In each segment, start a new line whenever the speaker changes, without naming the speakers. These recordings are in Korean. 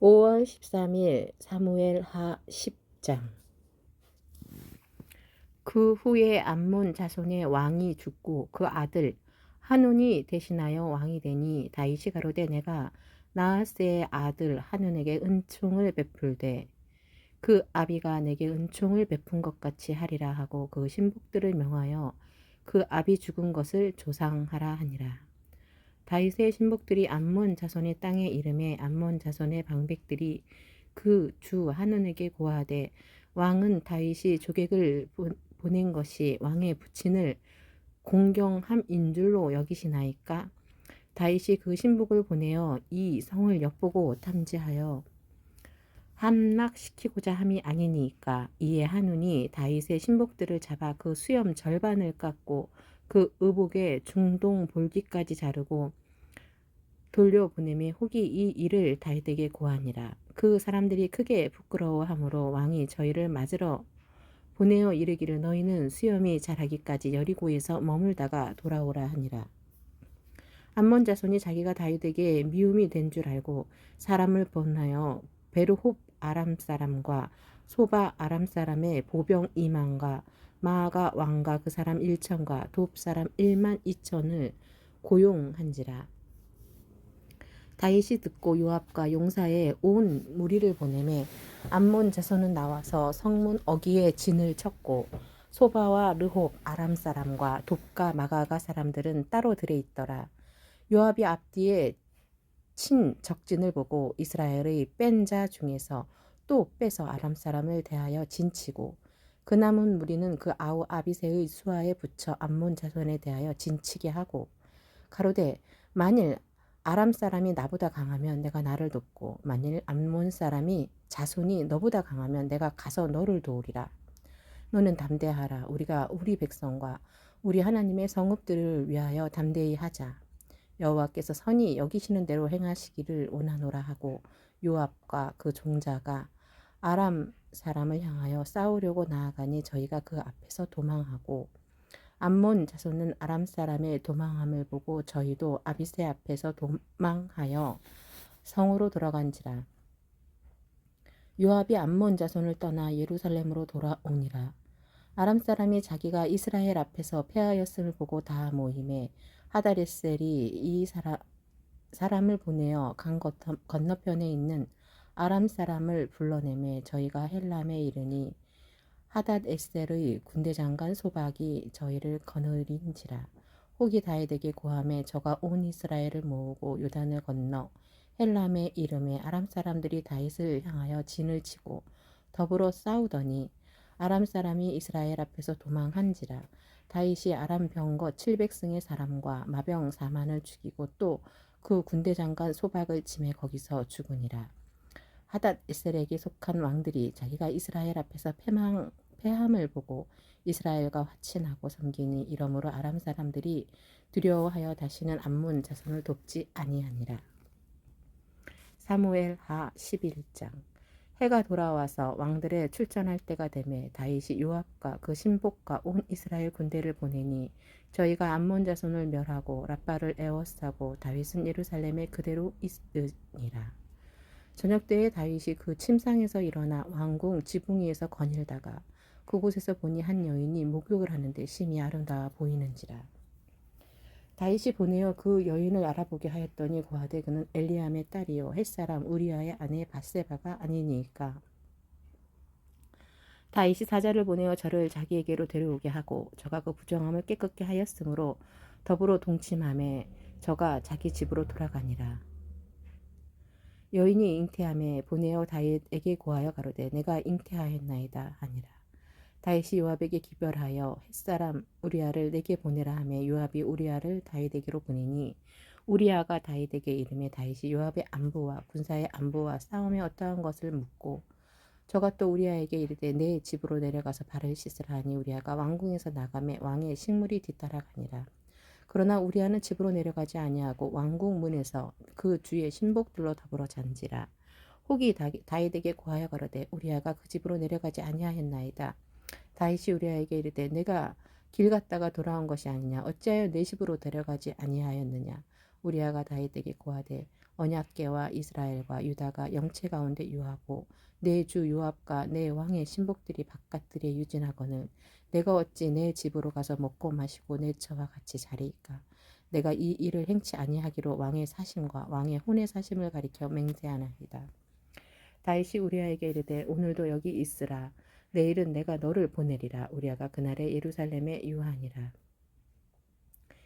5월 13일 사무엘 하 10장 그 후에 암몬 자손의 왕이 죽고 그 아들 하눈이 대신하여 왕이 되니 다윗이 가로되 내가 나하스의 아들 하눈에게 은총을 베풀되 그 아비가 내게 은총을 베푼 것 같이 하리라 하고 그 신복들을 명하여 그 아비 죽은 것을 조상하라 하니라. 다윗의 신복들이 암몬 자손의 땅의 이름에 암몬 자손의 방백들이 그 주 하눈에게 고하되 왕은 다윗이 조객을 보낸 것이 왕의 부친을 공경함인 줄로 여기시나이까? 다윗이 그 신복을 보내어 이 성을 엿보고 탐지하여 함락시키고자 함이 아니니까? 이에 하눈이 다윗의 신복들을 잡아 그 수염 절반을 깎고 그 의복의 중동 볼기까지 자르고 돌려보내매 혹이 이 일을 다윗에게 고하니라. 그 사람들이 크게 부끄러워하므로 왕이 저희를 맞으러 보내어 이르기를 너희는 수염이 자라기까지 여리고에서 머물다가 돌아오라 하니라. 암몬 자손이 자기가 다윗에게 미움이 된 줄 알고 사람을 보내어 베르홉 아람 사람과 소바 아람 사람의 보병 2만과 마아가 왕과 그 사람 1천과 돕 사람 1만 2천을 고용한지라. 다윗이 듣고 요압과 용사의 온 무리를 보내매 암몬 자손은 나와서 성문 어기에 진을 쳤고 소바와 르홉 아람 사람과 돕과 마가가 사람들은 따로 들에 있더라. 요압이 앞뒤에 친 적진을 보고 이스라엘의 뺀 자 중에서 또 빼서 아람 사람을 대하여 진치고 그 남은 무리는 그 아우 아비세의 수하에 붙여 암몬 자손에 대하여 진치게 하고 가로되 만일 아람 사람이 나보다 강하면 내가 나를 돕고 만일 암몬 사람이 자손이 너보다 강하면 내가 가서 너를 도우리라. 너는 담대하라. 우리가 우리 백성과 우리 하나님의 성읍들을 위하여 담대히 하자. 여호와께서 선이 여기시는 대로 행하시기를 원하노라 하고 요압과 그 종자가 아람 사람을 향하여 싸우려고 나아가니 저희가 그 앞에서 도망하고 암몬 자손은 아람 사람의 도망함을 보고 저희도 아비세 앞에서 도망하여 성으로 돌아간지라. 요압이 암몬 자손을 떠나 예루살렘으로 돌아오니라. 아람 사람이 자기가 이스라엘 앞에서 패하였음을 보고 다 모임에 하다레셀이 이 사람, 사람을 보내어 강 건너편에 있는 아람 사람을 불러내매 저희가 헬람에 이르니 하닷 에셀의 군대 장관 소박이 저희를 거느린지라 혹이 다윗에게 고함에 저가 온 이스라엘을 모으고 요단을 건너 헬람의 이름에 아람 사람들이 다윗을 향하여 진을 치고 더불어 싸우더니 아람 사람이 이스라엘 앞에서 도망한지라 다윗이 아람 병거 700승의 사람과 마병 4만을 죽이고 또 그 군대 장관 소박을 침해 거기서 죽으니라. 하닷 에셀에게 속한 왕들이 자기가 이스라엘 앞에서 패망 패함을 보고 이스라엘과 화친하고 섬기니 이러므로 아람 사람들이 두려워하여 다시는 암몬 자손을 돕지 아니하니라. 사무엘 하 11장 해가 돌아와서 왕들의 출전할 때가 되매 다윗이 요압과 그 신복과 온 이스라엘 군대를 보내니 저희가 암몬 자손을 멸하고 라빠를 에워싸고 다윗은 예루살렘에 그대로 있으니라. 저녁 때에 다윗이 그 침상에서 일어나 왕궁 지붕 위에서 거닐다가 그곳에서 보니 한 여인이 목욕을 하는데 심히 아름다워 보이는지라. 다윗이 보내어 그 여인을 알아보게 하였더니 고하되 그는 엘리암의 딸이요 햇사람 우리아의 아내 바세바가 아니니까. 다윗이 사자를 보내어 저를 자기에게로 데려오게 하고 저가 그 부정함을 깨끗게 하였으므로 더불어 동침함에 저가 자기 집으로 돌아가니라. 여인이 잉태함에 보내어 다윗에게 고하여 가로되 내가 잉태하였나이다 하니라. 다윗이 요압에게 기별하여 햇사람 우리아를 내게 보내라 하며 요압이 우리아를 다윗에게로 보내니 우리아가 다윗에게 이름에 다윗이 요압의 안부와 군사의 안부와 싸움에 어떠한 것을 묻고 저가 또 우리아에게 이르되 내 집으로 내려가서 발을 씻으라 하니 우리아가 왕궁에서 나가매 왕의 식물이 뒤따라가니라. 그러나 우리아는 집으로 내려가지 아니하고 왕궁 문에서 그 주의 신복들로 더불어 잔지라. 혹이 다윗에게 고하여 가로되 우리아가 그 집으로 내려가지 아니하였나이다 다윗이 우리아에게 이르되 내가 길 갔다가 돌아온 것이 아니냐? 어찌하여 내 집으로 데려가지 아니하였느냐? 우리아가 다윗에게 고하되 언약궤와 이스라엘과 유다가 영체 가운데 유하고 내 주 요압과 내 왕의 신복들이 바깥들에 유진하거늘 내가 어찌 내 집으로 가서 먹고 마시고 내 처와 같이 자리이까? 내가 이 일을 행치 아니하기로 왕의 사심과 왕의 혼의 사심을 가리켜 맹세하나이다. 다윗이 우리아에게 이르되 오늘도 여기 있으라 내일은 내가 너를 보내리라 우리아가 그날에 예루살렘에 유하니라.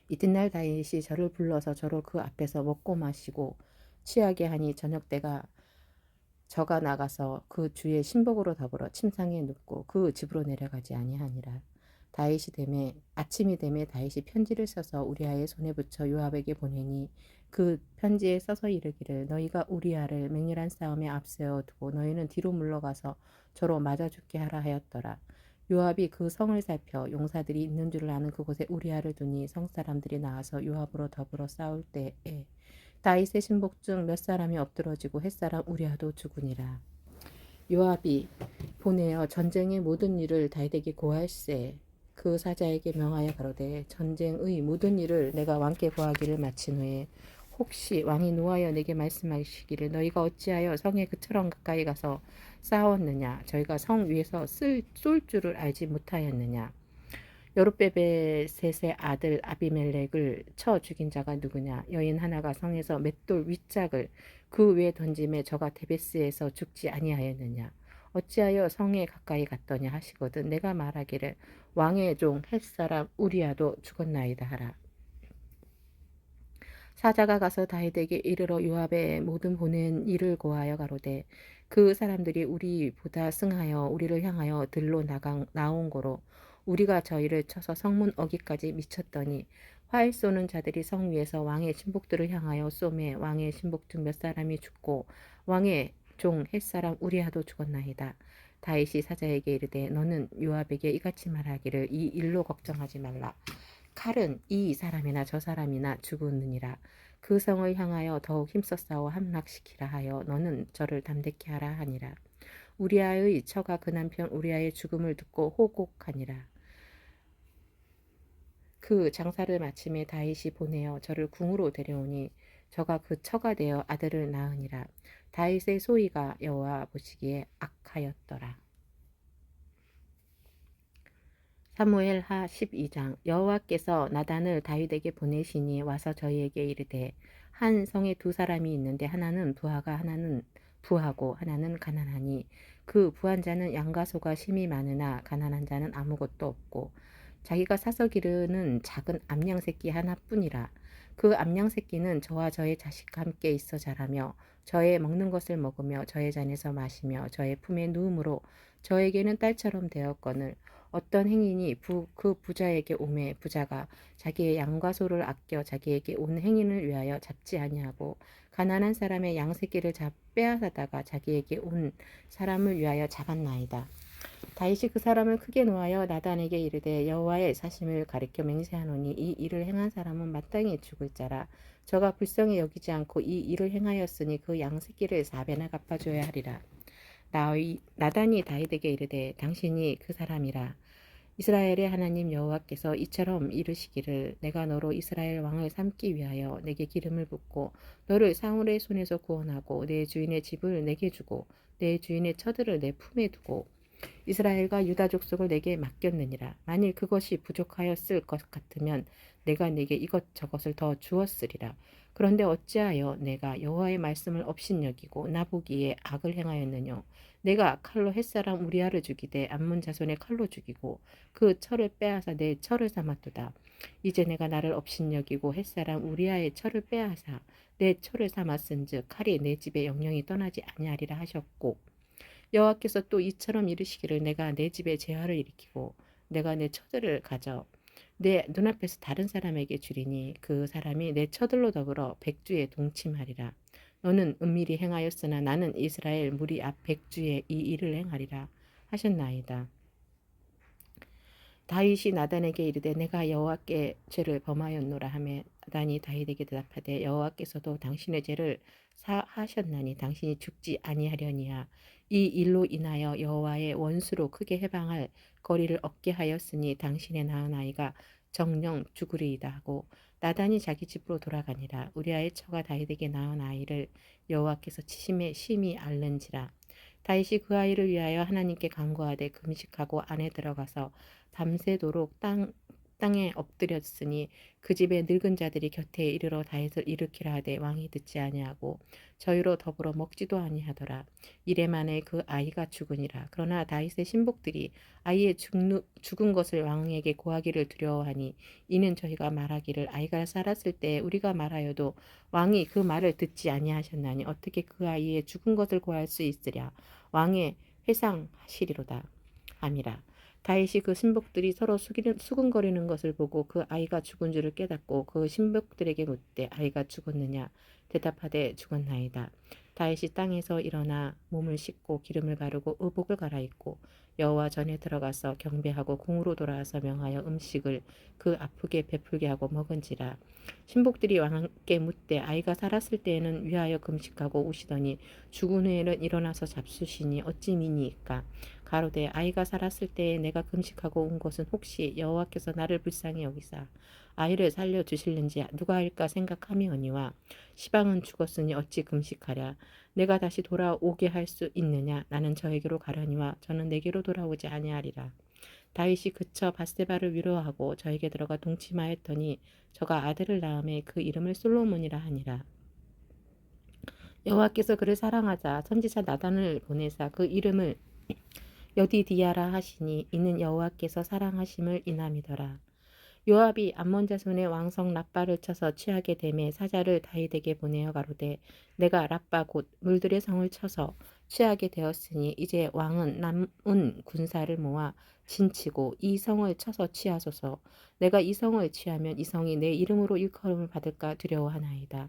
이튿날 다윗이 저를 불러서 저로 그 앞에서 먹고 마시고 취하게 하니 저녁 때가 저가 나가서 그 주의 신복으로 더불어 침상에 눕고 그 집으로 내려가지 아니하니라. 다윗이 되매 아침이 되매 다윗이 편지를 써서 우리아의 손에 붙여 요압에게 보내니 그 편지에 써서 이르기를 너희가 우리아를 맹렬한 싸움에 앞세워 두고 너희는 뒤로 물러가서 저로 맞아 죽게 하라 하였더라. 요압이 그 성을 살펴 용사들이 있는 줄을 아는 그곳에 우리아를 두니 성 사람들이 나와서 요압으로 더불어 싸울 때에 다윗의 신복 중 몇 사람이 엎드러지고 햇사람 우리아도 죽으니라. 요압이 보내어 전쟁의 모든 일을 다윗에게 고할세 그 사자에게 명하여 가로되 전쟁의 모든 일을 내가 왕께 고하기를 마친 후에 혹시 왕이 노하여 내게 말씀하시기를 너희가 어찌하여 성에 그처럼 가까이 가서 싸웠느냐? 저희가 성 위에서 쓸, 쏠 줄을 알지 못하였느냐? 여룻베벳의 아들 아비멜렉을 쳐 죽인 자가 누구냐? 여인 하나가 성에서 맷돌 윗짝을 그 위에 던짐에 저가 데베스에서 죽지 아니하였느냐 어찌하여 성에 가까이 갔더냐 하시거든 내가 말하기를 왕의 종 햇사람 우리아도 죽었나이다 하라. 사자가 가서 다윗에게 이르러 요압의 모든 보낸 일을 고하여 가로되 그 사람들이 우리보다 승하여 우리를 향하여 들로 나간, 나온 거로 우리가 저희를 쳐서 성문 어기까지 미쳤더니 활 쏘는 자들이 성 위에서 왕의 신복들을 향하여 쏘매 왕의 신복 중 몇 사람이 죽고 왕의 종 햇사람 우리아도 죽었나이다. 다윗이 사자에게 이르되 너는 요압에게 이같이 말하기를 이 일로 걱정하지 말라. 칼은 이 사람이나 저 사람이나 죽었느니라. 그 성을 향하여 더욱 힘써 싸워 함락시키라 하여 너는 저를 담대케 하라 하니라. 우리아의 처가 그 남편 우리아의 죽음을 듣고 호곡하니라. 그 장사를 마침에 다윗이 보내어 저를 궁으로 데려오니 저가 그 처가 되어 아들을 낳으니라. 다윗의 소위가 여호와 보시기에 악하였더라. 사무엘 하 12장 여호와께서 나단을 다윗에게 보내시니 와서 저희에게 이르되 한 성에 두 사람이 있는데 하나는 부하가 하나는 부하고 하나는 가난하니 그 부한 자는 양과 소가 심이 많으나 가난한 자는 아무것도 없고 자기가 사서 기르는 작은 암양 새끼 하나뿐이라 그 암양 새끼는 저와 저의 자식과 함께 있어 자라며 저의 먹는 것을 먹으며 저의 잔에서 마시며 저의 품에 누움으로 저에게는 딸처럼 되었거늘 어떤 행인이 부, 그 부자에게 오매 부자가 자기의 양과 소를 아껴 자기에게 온 행인을 위하여 잡지 아니하고 가난한 사람의 양 새끼를 잡 빼앗아다가 자기에게 온 사람을 위하여 잡았나이다. 다윗이 그 사람을 크게 놓아여 나단에게 이르되 여호와의 사심을 가리켜 맹세하노니 이 일을 행한 사람은 마땅히 죽을 자라 저가 불쌍히 여기지 않고 이 일을 행하였으니 그 양 새끼를 사배나 갚아줘야 하리라. 나의, 나단이 다윗에게 이르되 당신이 그 사람이라 이스라엘의 하나님 여호와께서 이처럼 이르시기를 내가 너로 이스라엘 왕을 삼기 위하여 내게 기름을 붓고 너를 사울의 손에서 구원하고 내 주인의 집을 내게 주고 내 주인의 처들을 내 품에 두고 이스라엘과 유다 족속을 내게 맡겼느니라. 만일 그것이 부족하였을 것 같으면 내가 내게 이것저것을 더 주었으리라. 그런데 어찌하여 내가 여호와의 말씀을 업신여기고 나보기에 악을 행하였느뇨? 내가 칼로 햇사람 우리아를 죽이되 암문 자손의 칼로 죽이고 그 철을 빼앗아 내 철을 삼았도다. 이제 내가 나를 업신여기고 햇사람 우리아의 철을 빼앗아 내 철을 삼았은즉 칼이 내 집에 영영이 떠나지 아니하리라 하셨고 여호와께서 또 이처럼 이르시기를 내가 내 집에 재화를 일으키고 내가 내 처들을 가져 내 눈앞에서 다른 사람에게 주리니 그 사람이 내 처들로 더불어 백주에 동침하리라. 너는 은밀히 행하였으나 나는 이스라엘 무리 앞 백주에 이 일을 행하리라 하셨나이다. 다윗이 나단에게 이르되 내가 여호와께 죄를 범하였노라 하매 나단이 다윗에게 대답하되 여호와께서도 당신의 죄를 사하셨나니 당신이 죽지 아니하려니야 이 일로 인하여 여호와의 원수로 크게 해방할 거리를 얻게 하였으니 당신의 낳은 아이가 정령 죽으리이다 하고 나단이 자기 집으로 돌아가니라. 우리아의 처가 다윗에게 낳은 아이를 여호와께서 치심에 심히 앓는지라. 다윗이 그 아이를 위하여 하나님께 간구하되 금식하고 안에 들어가서 밤새도록 땅 땅에 엎드렸으니 그 집에 늙은 자들이 곁에 이르러 다윗을 일으키라 하되 왕이 듣지 아니하고 저희로 더불어 먹지도 아니하더라. 이래 만에 그 아이가 죽으니라. 그러나 다윗의 신복들이 아이의 죽는, 죽은 것을 왕에게 고하기를 두려워하니 이는 저희가 말하기를 아이가 살았을 때 우리가 말하여도 왕이 그 말을 듣지 아니하셨나니 어떻게 그 아이의 죽은 것을 고할 수 있으랴? 왕의 회상하시리로다. 함이라 다윗이 그 신복들이 서로 수기는, 수근거리는 것을 보고 그 아이가 죽은 줄을 깨닫고 그 신복들에게 묻되 아이가 죽었느냐? 대답하되 죽었나이다. 다윗이 땅에서 일어나 몸을 씻고 기름을 바르고 의복을 갈아입고 여호와 전에 들어가서 경배하고 궁으로 돌아와서 명하여 음식을 그 아프게 베풀게 하고 먹은지라. 신복들이 왕께 묻되 아이가 살았을 때에는 위하여 금식하고 우시더니 죽은 후에는 일어나서 잡수시니 어찌 미니이까 가로되 아이가 살았을 때에 내가 금식하고 온 것은 혹시 여호와께서 나를 불쌍히 여기사 아이를 살려 주실는지 누가 할까 생각하미오니와 시방은 죽었으니 어찌 금식하랴? 내가 다시 돌아오게 할 수 있느냐? 나는 저에게로 가려니와 저는 내게로 돌아오지 아니하리라. 다윗이 그쳐 바세바를 위로하고 저에게 들어가 동침하였더니 저가 아들을 낳음에 그 이름을 솔로몬이라 하니라. 여호와께서 그를 사랑하자 선지자 나단을 보내사 그 이름을 여디디아라 하시니 이는 여호와께서 사랑하심을 인함이더라. 요압이 암몬 자손의 왕성 라빠를 쳐서 취하게 됨에 사자를 다윗에게 보내어 가로되 내가 라빠 곧 물들의 성을 쳐서 취하게 되었으니 이제 왕은 남은 군사를 모아 진치고 이 성을 쳐서 취하소서 내가 이 성을 취하면 이 성이 내 이름으로 일컬음을 받을까 두려워하나이다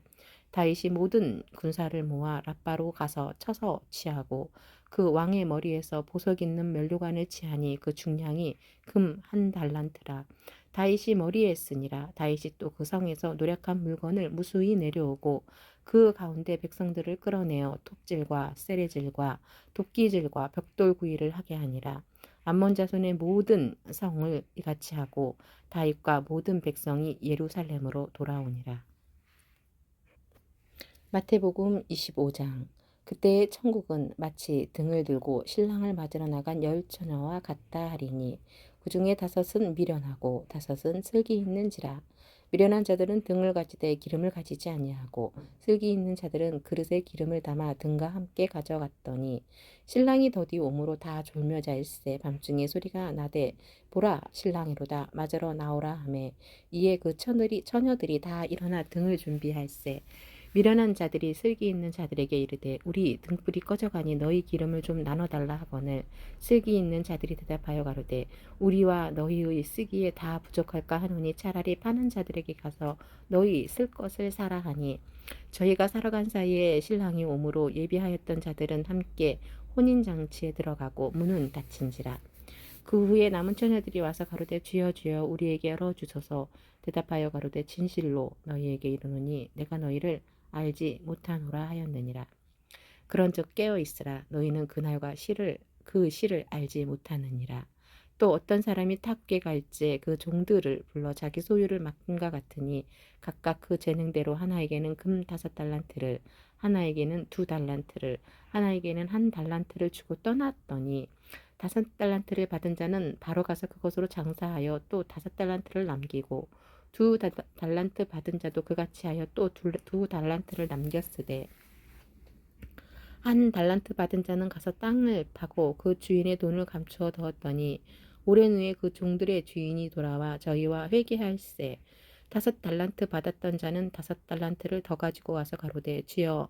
다윗이 모든 군사를 모아 라빠로 가서 쳐서 취하고 그 왕의 머리에서 보석 있는 멸류관을 취하니 그 중량이 금 한 달란트라. 다윗이 머리에 쓰니라. 다윗이 또 그 성에서 노력한 물건을 무수히 내려오고 그 가운데 백성들을 끌어내어 톱질과 세레질과 도끼질과 벽돌구이를 하게 하니라. 암몬 자손의 모든 성을 이같이 하고 다윗과 모든 백성이 예루살렘으로 돌아오니라. 마태복음 25장 그때의 천국은 마치 등을 들고 신랑을 맞으러 나간 열 처녀와 같다 하리니 그 중에 다섯은 미련하고 다섯은 슬기 있는지라. 미련한 자들은 등을 가지되 기름을 가지지 아니하고 슬기 있는 자들은 그릇에 기름을 담아 등과 함께 가져갔더니 신랑이 더디 오므로 다 졸며 자일세 밤중에 소리가 나되 보라 신랑이로다. 맞으러 나오라 하매 이에 그 처녀들이, 처녀들이 다 일어나 등을 준비할세 미련한 자들이 슬기 있는 자들에게 이르되 우리 등불이 꺼져가니 너희 기름을 좀 나눠달라 하거늘 슬기 있는 자들이 대답하여 가로되 우리와 너희의 쓰기에 다 부족할까 하노니 차라리 파는 자들에게 가서 너희 쓸 것을 사라 하니 저희가 살아간 사이에 신랑이 오므로 예비하였던 자들은 함께 혼인 장치에 들어가고 문은 닫힌지라. 그 후에 남은 처녀들이 와서 가로되 주여 주여 우리에게 열어 주소서. 대답하여 가로되 진실로 너희에게 이르노니 내가 너희를 알지 못하노라 하였느니라. 그런즉 깨어 있으라 너희는 그날과 시를 그 시를 알지 못하느니라. 또 어떤 사람이 탑계 갈지 그 종들을 불러 자기 소유를 맡긴과 같으니 각각 그 재능대로 하나에게는 금 다섯 달란트를 하나에게는 두 달란트를 하나에게는 한 달란트를 주고 떠났더니 다섯 달란트를 받은 자는 바로 가서 그것으로 장사하여 또 다섯 달란트를 남기고 두 달란트 받은 자도 그같이 하여 또 두 달란트를 남겼으되 한 달란트 받은 자는 가서 땅을 파고 그 주인의 돈을 감추어 두었더니 오랜 후에 그 종들의 주인이 돌아와 저희와 회개할세. 다섯 달란트 받았던 자는 다섯 달란트를 더 가지고 와서 가로되 주여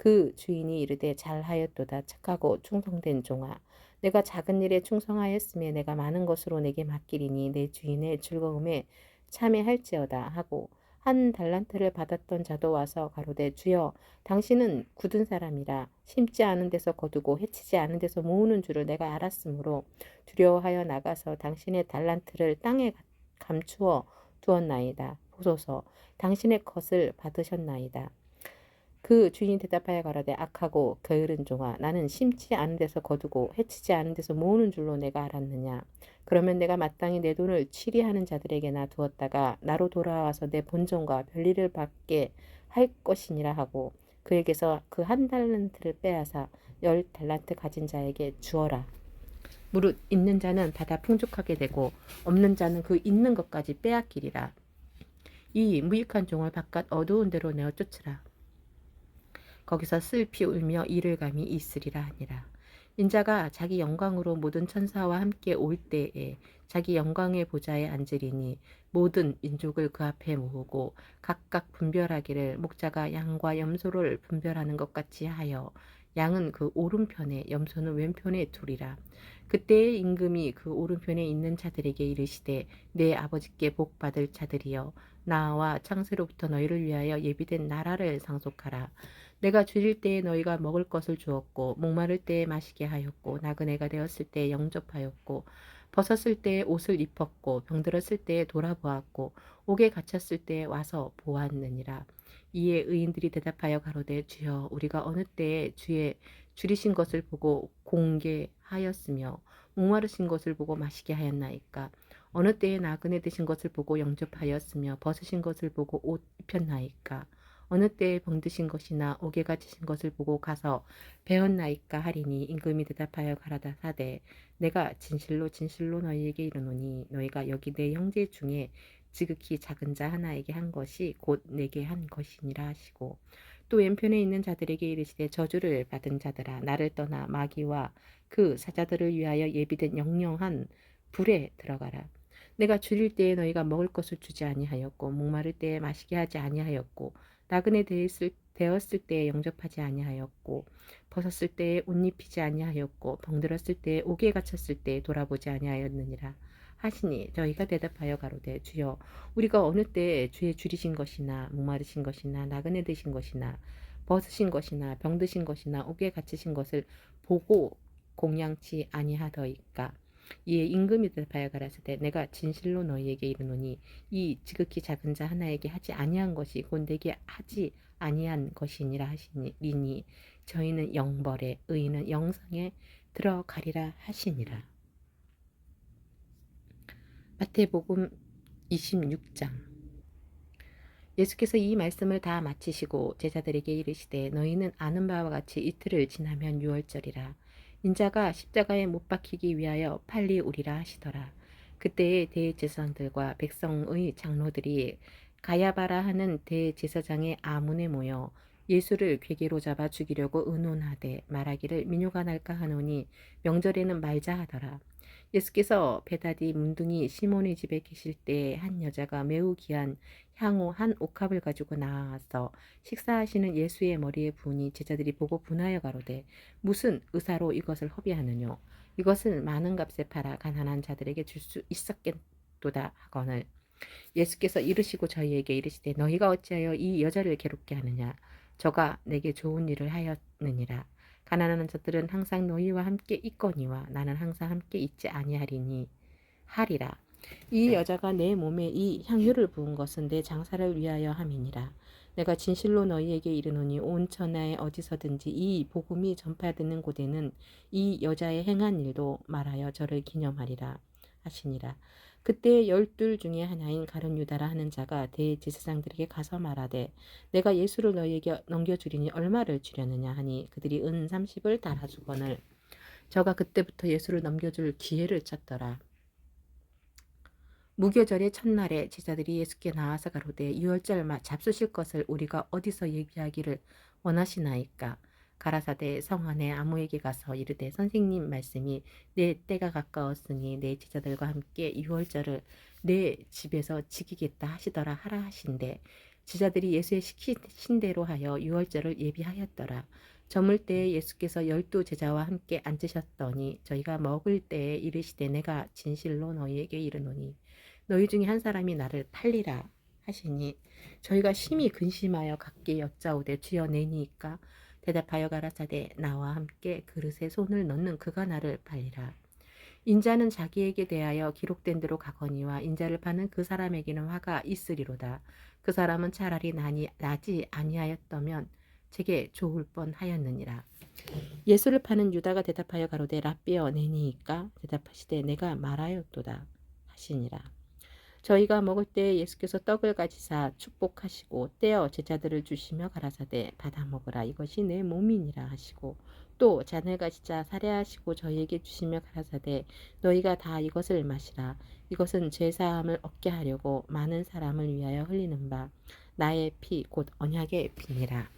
그 주인이 이르되 잘하였도다 착하고 충성된 종아 내가 작은 일에 충성하였으며 내가 많은 것으로 내게 맡기리니 내 주인의 즐거움에 참여할지어다 하고 한 달란트를 받았던 자도 와서 가로되 주여 당신은 굳은 사람이라 심지 않은 데서 거두고 해치지 않은 데서 모으는 줄을 내가 알았으므로 두려워하여 나가서 당신의 달란트를 땅에 감추어 두었나이다. 보소서 당신의 것을 받으셨나이다. 그 주인이 대답하여 가라되 악하고 게으른 종아 나는 심지 않은 데서 거두고 해치지 않은 데서 모으는 줄로 내가 알았느냐? 그러면 내가 마땅히 내 돈을 취리하는 자들에게나 두었다가 나로 돌아와서 내 본전과 별일을 받게 할 것이니라 하고 그에게서 그 한 달란트를 빼앗아 열 달란트 가진 자에게 주어라. 무릇 있는 자는 받아 풍족하게 되고 없는 자는 그 있는 것까지 빼앗기리라. 이 무익한 종을 바깥 어두운 데로 내어 쫓으라 거기서 슬피 울며 이를 감이 있으리라 하니라. 인자가 자기 영광으로 모든 천사와 함께 올 때에 자기 영광의 보좌에 앉으리니 모든 민족을 그 앞에 모으고 각각 분별하기를 목자가 양과 염소를 분별하는 것 같이 하여 양은 그 오른편에 염소는 왼편에 두리라. 그때의 임금이 그 오른편에 있는 자들에게 이르시되 내 아버지께 복 받을 자들이여 나와 창세로부터 너희를 위하여 예비된 나라를 상속하라. 내가 줄일 때에 너희가 먹을 것을 주었고 목마를 때에 마시게 하였고 나그네가 되었을 때에 영접하였고 벗었을 때에 옷을 입혔고 병들었을 때에 돌아보았고 옥에 갇혔을 때에 와서 보았느니라. 이에 의인들이 대답하여 가로되 주여 우리가 어느 때에 주의 줄이신 것을 보고 공개하였으며 목마르신 것을 보고 마시게 하였나이까 어느 때에 나그네 되신 것을 보고 영접하였으며 벗으신 것을 보고 옷 입혔나이까 어느 때에 병드신 것이나 옥에 갇히신 것을 보고 가서 배웠나이까 하리니 임금이 대답하여 가라다 사대 내가 진실로 진실로 너희에게 이르노니 너희가 여기 내 형제 중에 지극히 작은 자 하나에게 한 것이 곧 내게 한 것이니라 하시고 또 왼편에 있는 자들에게 이르시되 저주를 받은 자들아 나를 떠나 마귀와 그 사자들을 위하여 예비된 영영한 불에 들어가라. 내가 줄일 때에 너희가 먹을 것을 주지 아니하였고 목마를 때에 마시게 하지 아니하였고 나그네 되었을, 되었을 때에 영접하지 아니하였고 벗었을 때에 옷 입히지 아니하였고 병들었을 때에 옥에 갇혔을 때에 돌아보지 아니하였느니라 하시니 저희가 대답하여 가로되 주여 우리가 어느 때에 주의 줄이신 것이나 목마르신 것이나 나그네 되신 것이나 벗으신 것이나 병드신 것이나 옥에 갇히신 것을 보고 공양치 아니하더이까 이에 임금이 대답하여 가라사대 내가 진실로 너희에게 이르노니 이 지극히 작은 자 하나에게 하지 아니한 것이 곧 내게 하지 아니한 것이니라 하시니 저희는 영벌에 의인은 영성에 들어가리라 하시니라. 마태복음 26장 예수께서 이 말씀을 다 마치시고 제자들에게 이르시되 너희는 아는 바와 같이 이틀을 지나면 유월절이라 인자가 십자가에 못 박히기 위하여 빨리 오리라 하시더라. 그때의 대제사장들과 백성의 장로들이 가야바라 하는 대제사장의 아문에 모여 예수를 괴계로 잡아 죽이려고 의논하되 말하기를 민요가 날까 하노니 명절에는 말자 하더라. 예수께서 베다디 문둥이 시몬의 집에 계실 때 한 여자가 매우 귀한 향후 한 옥합을 가지고 나와서 식사하시는 예수의 머리에 부으니 제자들이 보고 분하여 가로되 무슨 의사로 이것을 허비하느뇨? 이것을 많은 값에 팔아 가난한 자들에게 줄 수 있었겠도다 하거늘. 예수께서 이르시고 저희에게 이르시되 너희가 어찌하여 이 여자를 괴롭게 하느냐? 저가 내게 좋은 일을 하였느니라 가난한 자들은 항상 너희와 함께 있거니와 나는 항상 함께 있지 아니하리니 하리라. 이 여자가 내 몸에 이 향유를 부은 것은 내 장사를 위하여 함이니라. 내가 진실로 너희에게 이르노니 온 천하에 어디서든지 이 복음이 전파되는 곳에는 이 여자의 행한 일도 말하여 저를 기념하리라 하시니라. 그때 열둘 중에 하나인 가룟 유다라 하는 자가 대제사장들에게 가서 말하되 내가 예수를 너희에게 넘겨주리니 얼마를 주려느냐 하니 그들이 은 30을 달아주거늘 저가 그때부터 예수를 넘겨줄 기회를 찾더라. 무교절의 첫날에 제자들이 예수께 나와서 가로되 유월절 잡수실 것을 우리가 어디서 얘기하기를 원하시나이까 가라사대 성 안에 아무에게 가서 이르되 선생님 말씀이 내 때가 가까웠으니 내 제자들과 함께 유월절을 내 집에서 지키겠다 하시더라 하라 하신대 제자들이 예수의 시키신 대로 하여 유월절을 예비하였더라. 저물 때에 예수께서 열두 제자와 함께 앉으셨더니 저희가 먹을 때에 이르시되 내가 진실로 너희에게 이르노니 너희 중에 한 사람이 나를 팔리라 하시니 저희가 심히 근심하여 각기 여짜오되 주여 내니이까 대답하여 가라사대 나와 함께 그릇에 손을 넣는 그가 나를 팔리라. 인자는 자기에게 대하여 기록된 대로 가거니와 인자를 파는 그 사람에게는 화가 있으리로다. 그 사람은 차라리 나니 나지 아니하였다면 제게 좋을 뻔하였느니라. 예수를 파는 유다가 대답하여 가로되 라삐어 내니이까? 대답하시되 내가 말하였도다. 하시니라 저희가 먹을 때 예수께서 떡을 가지사 축복하시고 떼어 제자들을 주시며 가라사대 받아 먹으라. 이것이 내 몸이니라 하시고 또 잔을 가지자 살해하시고 저희에게 주시며 가라사대 너희가 다 이것을 마시라. 이것은 죄 사함을 얻게 하려고 많은 사람을 위하여 흘리는 바. 나의 피 곧 언약의 피니라.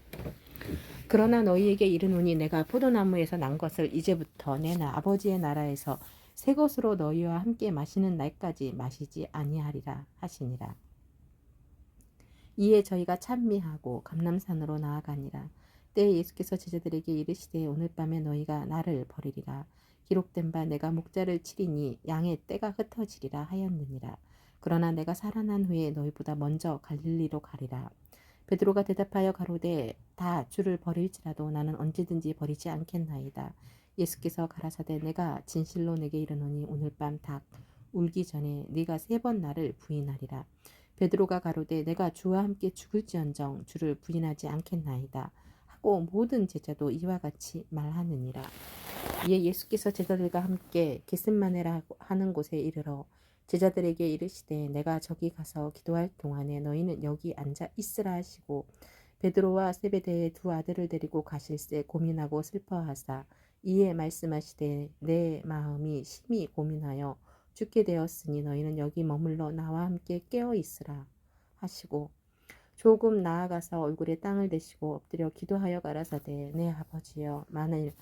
그러나 너희에게 이르노니 내가 포도나무에서 난 것을 이제부터 내 나- 아버지의 나라에서 새 것으로 너희와 함께 마시는 날까지 마시지 아니하리라 하시니라. 이에 저희가 찬미하고 감남산으로 나아가니라. 때에 예수께서 제자들에게 이르시되 오늘 밤에 너희가 나를 버리리라. 기록된 바 내가 목자를 치리니 양의 떼가 흩어지리라 하였느니라. 그러나 내가 살아난 후에 너희보다 먼저 갈릴리로 가리라. 베드로가 대답하여 가로되 다 주를 버릴지라도 나는 언제든지 버리지 않겠나이다. 예수께서 가라사대 내가 진실로 내게 이르노니 오늘 밤 닭 울기 전에 네가 세 번 나를 부인하리라. 베드로가 가로되 내가 주와 함께 죽을지언정 주를 부인하지 않겠나이다. 하고 모든 제자도 이와 같이 말하느니라. 이에 예수께서 제자들과 함께 게셋마네라 하는 곳에 이르러 제자들에게 이르시되 내가 저기 가서 기도할 동안에 너희는 여기 앉아 있으라 하시고 베드로와 세베대의 두 아들을 데리고 가실새 고민하고 슬퍼하사 이에 말씀하시되 내 마음이 심히 고민하여 죽게 되었으니 너희는 여기 머물러 나와 함께 깨어 있으라 하시고 조금 나아가서 얼굴에 땅을 대시고 엎드려 기도하여 가라사대 내 아버지여 만일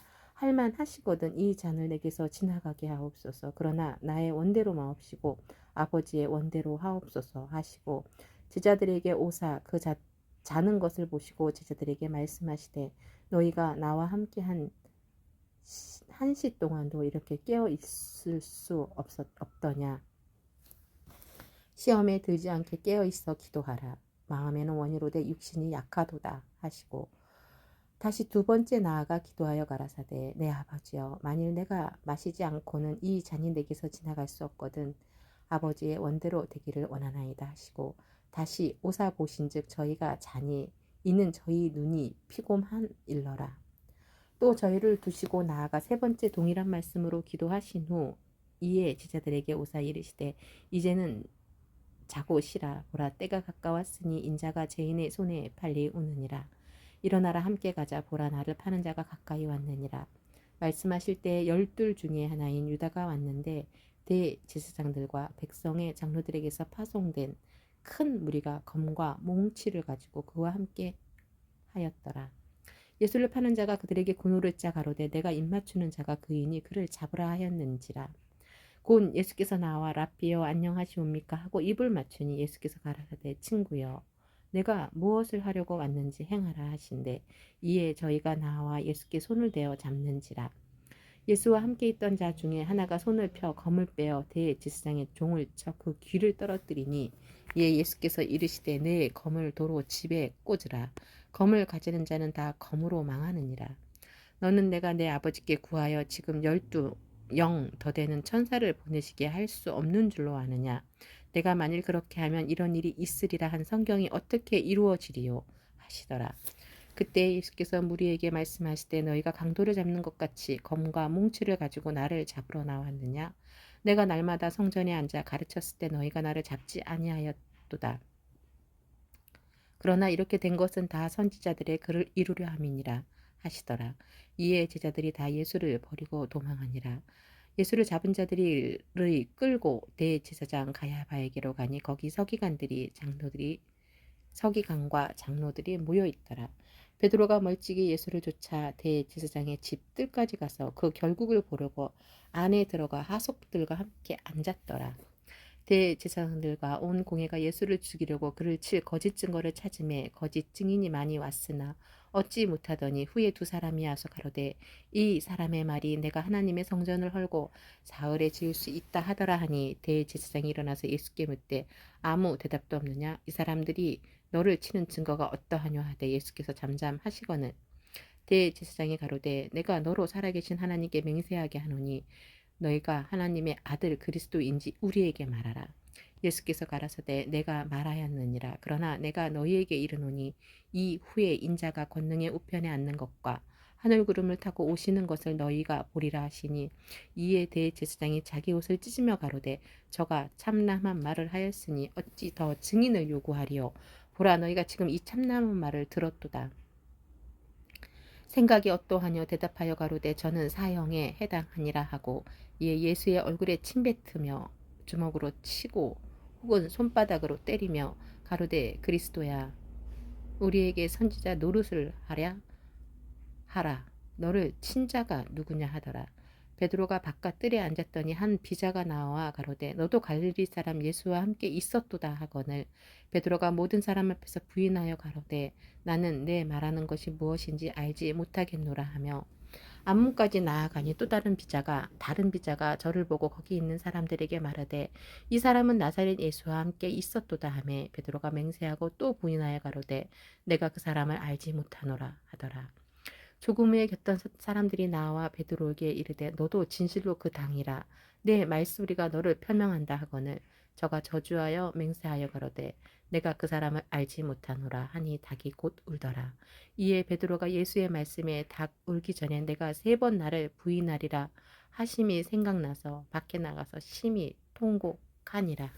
할만 하시거든 이 잔을 내게서 지나가게 하옵소서. 그러나 나의 원대로 마옵시고 아버지의 원대로 하옵소서 하시고 제자들에게 오사 그 자, 자는 것을 보시고 제자들에게 말씀하시되 너희가 나와 함께 한 한 시 동안도 이렇게 깨어 있을 수 없었, 없더냐? 시험에 들지 않게 깨어 있어 기도하라. 마음에는 원이로되 육신이 약하도다 하시고 다시 두 번째 나아가 기도하여 가라사대 내 아버지여 만일 내가 마시지 않고는 이 잔이 내게서 지나갈 수 없거든 아버지의 원대로 되기를 원하나이다 하시고 다시 오사 보신즉 저희가 잔이 이는 저희 눈이 피곤한 일러라 또 저희를 두시고 나아가 세 번째 동일한 말씀으로 기도하신 후 이에 제자들에게 오사 이르시되 이제는 자고 쉬라. 보라 때가 가까웠으니 인자가 죄인의 손에 팔리 우느니라. 일어나라 함께 가자. 보라 나를 파는 자가 가까이 왔느니라. 말씀하실 때 열둘 중에 하나인 유다가 왔는데 대제사장들과 백성의 장로들에게서 파송된 큰 무리가 검과 몽치를 가지고 그와 함께 하였더라 예수를 파는 자가 그들에게 군호를 짜 가로되 내가 입맞추는 자가 그이니 그를 잡으라 하였는지라. 곧 예수께서 나와 라삐여 안녕하시옵니까? 하고 입을 맞추니 예수께서 가라사대 친구여 내가 무엇을 하려고 왔는지 행하라 하신대. 이에 저희가 나와 예수께 손을 대어 잡는지라. 예수와 함께 있던 자 중에 하나가 손을 펴 검을 빼어 대제사장의 종을 쳐 그 귀를 떨어뜨리니 이에 예수께서 이르시되 내 검을 도로 집에 꽂으라 검을 가지는 자는 다 검으로 망하느니라 너는 내가 내 아버지께 구하여 지금 열두 영 더 되는 천사를 보내시게 할 수 없는 줄로 아느냐 내가 만일 그렇게 하면 이런 일이 있으리라 한 성경이 어떻게 이루어지리요 하시더라. 그때 예수께서 무리에게 말씀하시되 너희가 강도를 잡는 것 같이 검과 뭉치를 가지고 나를 잡으러 나왔느냐 내가 날마다 성전에 앉아 가르쳤을 때 너희가 나를 잡지 아니하였도다. 그러나 이렇게 된 것은 다 선지자들의 글을 이루려 함이니라 하시더라. 이에 제자들이 다 예수를 버리고 도망하니라. 예수를 잡은 자들이 끌고 대제사장 가야바에게로 가니 거기 서기관들이 장로들이 서기관과 장로들이 모여 있더라. 베드로가 멀찍이 예수를 쫓아 대제사장의 집 뜰까지 가서 그 결국을 보려고 안에 들어가 하속들과 함께 앉았더라. 대제사장들과 온 공회가 예수를 죽이려고 그를 칠 거짓 증거를 찾음에 거짓 증인이 많이 왔으나 얻지 못하더니 후에 두 사람이 와서 가로되 이 사람의 말이 내가 하나님의 성전을 헐고 사흘에 지을 수 있다 하더라 하니 대제사장이 일어나서 예수께 묻되 아무 대답도 없느냐? 이 사람들이 너를 치는 증거가 어떠하뇨? 하되 예수께서 잠잠하시거늘. 대제사장이 가로되 내가 너로 살아계신 하나님께 맹세하게 하노니 너희가 하나님의 아들 그리스도인지 우리에게 말하라. 예수께서 가라사대 내가 말하였느니라. 그러나 내가 너희에게 이르노니 이 후에 인자가 권능의 우편에 앉는 것과 하늘 구름을 타고 오시는 것을 너희가 보리라 하시니 이에 대해 제사장이 자기 옷을 찢으며 가로되 저가 참남한 말을 하였으니 어찌 더 증인을 요구하리요 보라 너희가 지금 이 참남한 말을 들었도다. 생각이 어떠하뇨 대답하여 가로되 저는 사형에 해당하니라 하고 이에 예수의 얼굴에 침뱉으며 주먹으로 치고 혹은 손바닥으로 때리며 가로되 그리스도야 우리에게 선지자 노릇을 하랴 하라. 너를 친자가 누구냐 하더라 베드로가 바깥 뜰에 앉았더니 한 비자가 나와 가로되 너도 갈릴리 사람 예수와 함께 있었도다 하거늘. 베드로가 모든 사람 앞에서 부인하여 가로되 나는 내 말하는 것이 무엇인지 알지 못하겠노라. 하며 안문까지 나아가니 또 다른 비자가 다른 비자가 저를 보고 거기 있는 사람들에게 말하되 이 사람은 나사렛 예수와 함께 있었도다. 하매 베드로가 맹세하고 또 부인하여 가로되 내가 그 사람을 알지 못하노라. 하더라 조금 후에 겼던 사람들이 나와 베드로에게 이르되 너도 진실로 그 당이라. 내 말소리가 너를 표명한다 하거늘. 저가 저주하여 맹세하여 가로되 내가 그 사람을 알지 못하노라 하니 닭이 곧 울더라. 이에 베드로가 예수의 말씀에 닭 울기 전에 내가 세 번 나를 부인하리라 하심이 생각나서 밖에 나가서 심히 통곡하니라